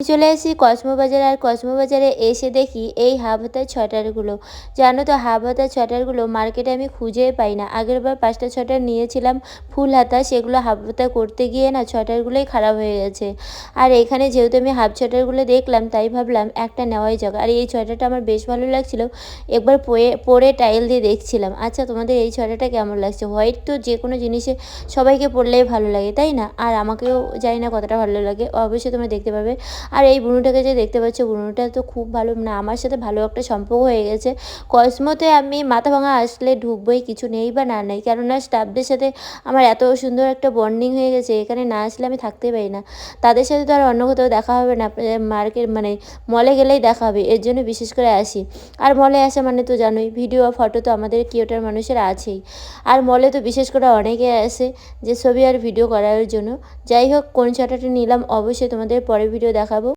চলে এসেছি কসমো বাজারে আর কসমো বাজারে এসে দেখি এই হাফ হাতার সোয়েটারগুলো জানো তো হাফ হাতার সোয়েটারগুলো মার্কেটে আমি খুঁজেই পাই না। আগের বার পাঁচটা সোয়েটার নিয়েছিলাম ফুল হাতা, সেগুলো হাফ হাতা করতে গিয়ে না সোয়েটারগুলোই খারাপ হয়ে গেছে। আর এখানে যেহেতু আমি হাফ সোয়েটারগুলো দেখলাম, তাই ভাবলাম একটা নেওয়াই যাক। আর এই সোয়েটারটা আমার বেশ ভালো লাগছিল। একবার পরে পরে টাইল দিয়ে দেখছিলাম। আচ্ছা তোমাদের এই সোয়েটারটা কেমন লাগছে? হোয়াইট তো যে কোনো জিনিসে সবাইকে পরলেই ভালো লাগে, তাই না? আর আমাকেও জানি না কতটা ভালো লাগে, অবশ্যই তোমরা দেখতে পাবে। আর এই বুনুটাকে যে দেখতে পাচ্ছ, বুনুটা তো খুব ভালো মানে আমার সাথে ভালো একটা সম্পর্ক হয়ে গেছে। কসমোতে আমি মাথা ভাঙা আসলে ঢুকবোই, কিছু নেই বা না নেই, কেননা স্টাফদের সাথে আমার এত সুন্দর একটা বন্ডিং হয়ে গেছে, এখানে না আসলে আমি থাকতেই পারি না। তাদের সাথে তো আর অন্য কোথাও দেখা হবে না মার্কেট মানে মলে গেলেই দেখা হবে, এর জন্য বিশেষ করে আসি। আর মলে আসা মানে তো জানোই ভিডিও ফটো তো আমাদের কিওটার মানুষের আছেই। আর মলে তো বিশেষ করে অনেকে আসে, যে ছবি আর ভিডিও করার জন্য। যাই হোক, কোন ছটাটা নিলাম, অবশ্যই তোমাদের পরে ভিডিও দেখা